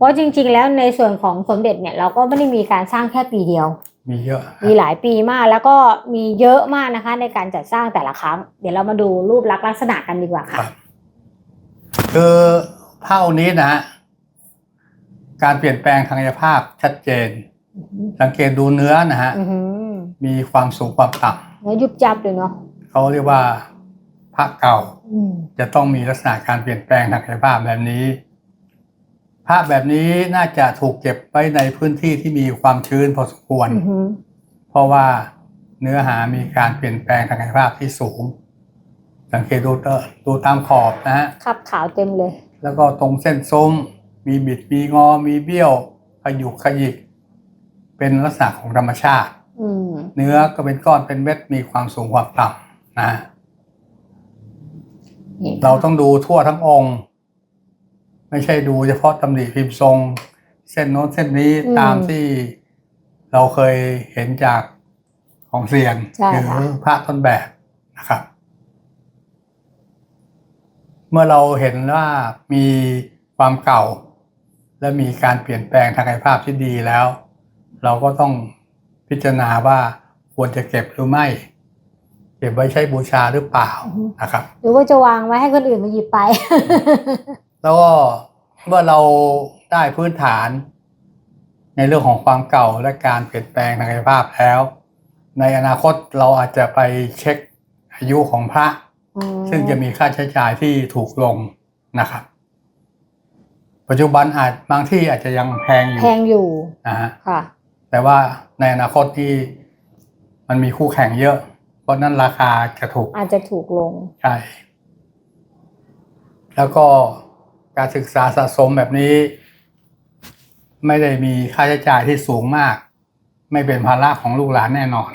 เพราะจริง ๆ แล้วในส่วนของสมเด็จเนี่ยเราก็ไม่ได้มีการสร้างแค่ปีเดียว มีเยอะมีหลายปีมากแล้วก็มีเยอะมากนะคะ ในการจัดสร้างแต่ละครั้ง เดี๋ยวเรามาดูรูปลักษณ์ลักษณะกันดีกว่าคค่ะรับคือภาพนี้นะฮะการเปลี่ยนแปลงทางกายภาพชัดเจน สังเกตดูเนื้อนะฮะอือหือมีความสูงความต่เนื้อยุบจับเลยเนาะำเขาเรียกว่าพระเก่าอืมจะต้องมีลักษณะการเปลี่ยนแปลงทางกายภาพแบบนี้ ภาพแบบนี้น่าจะถูกเก็บไว้ในพื้นที่ที่มีความชื้นพอสมควรอือหือเพราะว่าเนื้อหามีการเปลี่ยนแปลงทางกายภาพที่สูง สังเกตดูเตอดูตามขอบนะฮะขับขาวเต็มเลย แล้วก็ตรงเส้นซุ้ม มีบิดมีงอมีเบี้ยวขยุกขยิก เป็นลักษณะของธรรมชาติอืมเนื้อก็เป็นก้อนเป็นเม็ดมีความสูงความต่ำนะฮะนี่เราต้องดูทั่วทั้งองค์ ไม่ใช่ดูเฉพาะตำหนิพิมพ์ทรง เส้นโน้นเส้นนี้ตามที่เราเคยเห็นจากของเซียนใช่หรืค่ะ พระต้นแบบนะครับ เมื่อเราเห็นว่ามีความเก่า และมีการเปลี่ยนแปลงทางกายภาพที่ดีแล้ว เราก็ต้องพิจารณาว่าควรจะเก็บหรือไม่ เก็บไว้ใช้บูชาหรือเปล่านะครับ หรือว่าจะวางไว้ให้คนอื่นมาหยิบไป แล้วก็เมื่อเราได้พื้นฐาน ในเรื่องของความเก่าและการเปลี่ยนแปลงทางกายภาพแล้ว ในอนาคตเราอาจจะไปเช็คอายุของพระอืมซึ่งจะมีค่าใช้จ่ายที่ถูกลงนะครับ ปัจจุบันอาจบางที่อาจจะยังแพงอยู่แพงอยู่นะฮะค่ะแต่ว่าในอนาคตที่มันมีคู่แข่งเยอะ เพราะนั้นราคาจะถูก อาจจะถูกลงใช่แล้วก็ การศึกษาสะสมแบบนี้ ไม่ได้มีค่าใช้จ่ายที่สูงมาก ไม่เป็นภาระของลูกหลานแน่นอน